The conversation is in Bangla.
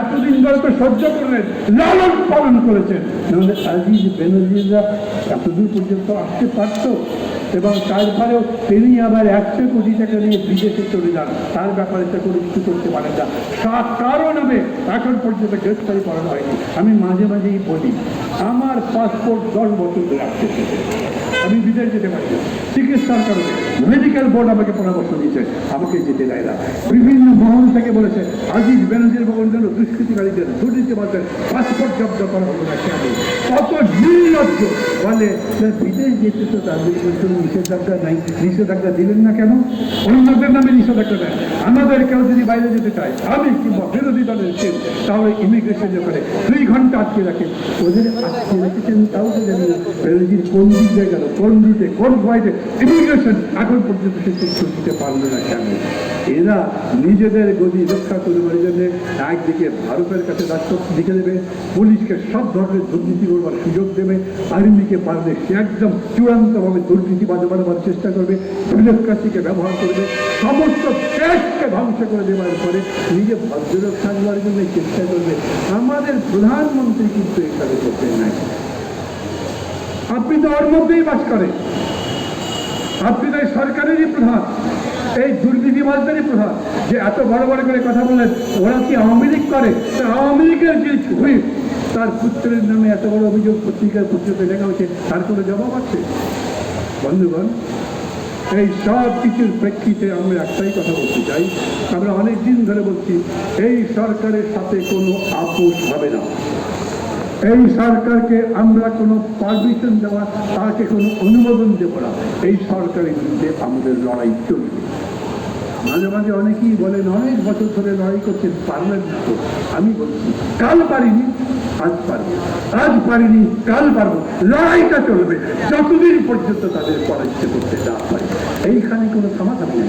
এতদিন ধরে সহ্য করলেন লালন পালন করেছেন। নাহলে আজিজ বেনজিরা এতদূর পর্যন্ত আসতে পারত এবং তারপরেও তিনি আবার একশো কোটি টাকা নিয়ে বিদেশে চলে যান। তার ব্যাপারে তো কোনো কিছু করতে পারেন না। সাত কারও নামে এখন পর্যন্ত গ্রেফতারি করানো হয়নি। আমি মাঝে মাঝেই বলি, আমার পাসপোর্ট দশ বছর ধরে আসছে আমি বিদেশ যেতে পারি চিকিৎসার কারণে মেডিকেল বোর্ড আমাকে পরামর্শ দিয়েছে, আমাকে যেতে দেয় না। বিভিন্ন মহল থেকে বলেছে, আজিজ ব্যানার্জির ভবন যেন দুষ্কৃতিকারীদের দুর্নীতিবাদের পাসপোর্ট জব্দ করা হলো না কেন কত নির্লজ্জ। বলে বিদেশ যেতে তো তাদের কোনো নিষেধাজ্ঞা নাই। নিষেধাজ্ঞা দিলেন না কেন? অন্যদের নামে নিষেধাজ্ঞা দেন। আমাদের কেউ যদি বাইরে যেতে চায়, আমি কিংবা বিরোধী দলের কেউ, তাহলে ইমিগ্রেশনে করে দুই ঘণ্টা আটকে রাখেন ওদের আটকে রেখেছেন তাও তো জানি না কোন দিক দিয়ে গেল, কোন রুটে, কোন ফ্লাইটে ইমিগ্রেশন এখন পর্যন্ত সে তথ্য দিতে পারল না কেন? এরা নিজেদের গদি রক্ষা করবার জন্য একদিকে ভারতের কাছে রাষ্ট্রপতি লিখে দেবে, পুলিশকে সব ধরনের দুর্নীতি করবার সুযোগ দেবে, আর্মিকে পারলে সে একদম চূড়ান্তভাবে দুর্নীতি বাজাবার চেষ্টা করবে বিউরোক্রাসিকে ব্যবহার করবে, সমস্ত দেশকে ধ্বংস করে দেওয়ার পরে নিজে ভদ্ররক্ষা দেওয়ার জন্য চেষ্টা করবে। আমাদের প্রধানমন্ত্রী কিন্তু এখানে করতে নাই। আপনি তো ওর মধ্যেই বাস করেন। আপনি সরকারেরই প্রধান, এই দুর্নীতিবাজদেরই প্রধান। যে এত বড় বড় করে কথা বলেন ওরা কি আওয়ামী লীগ করে? তা আওয়ামী লীগের যে হুইপ তার পুত্রের নামে এত বড় অভিযোগ পত্রিকার পত্রিকায় লেখা হচ্ছে তার কোনো জবাব আছে? বন্ধুগণ, এই সব কিছুর প্রেক্ষিতে আমরা একটাই কথা বলতে চাই। আমরা অনেক দিন ধরে বলছি, এই সরকারের সাথে কোনো আপোষ হবে না। এই সরকারকে আমরা কোনো পারমিশন দেওয়া তাকে কোনো অনুমোদন দেব না। এই সরকারের বিরুদ্ধে আমাদের লড়াই চলবে। মাঝে মাঝে অনেকেই বলেন, অনেক বছর ধরে লড়াই করছেন, পারলেন না তো। আমি বলছি, কাল পারিনি, আজ পারব আজ পারিনি, কাল পারব। লড়াইটা চলবে। যতদিন পর্যন্ত তাদের পরাজিত করতে না পারি। এইখানে কোনো সমাধান নেই।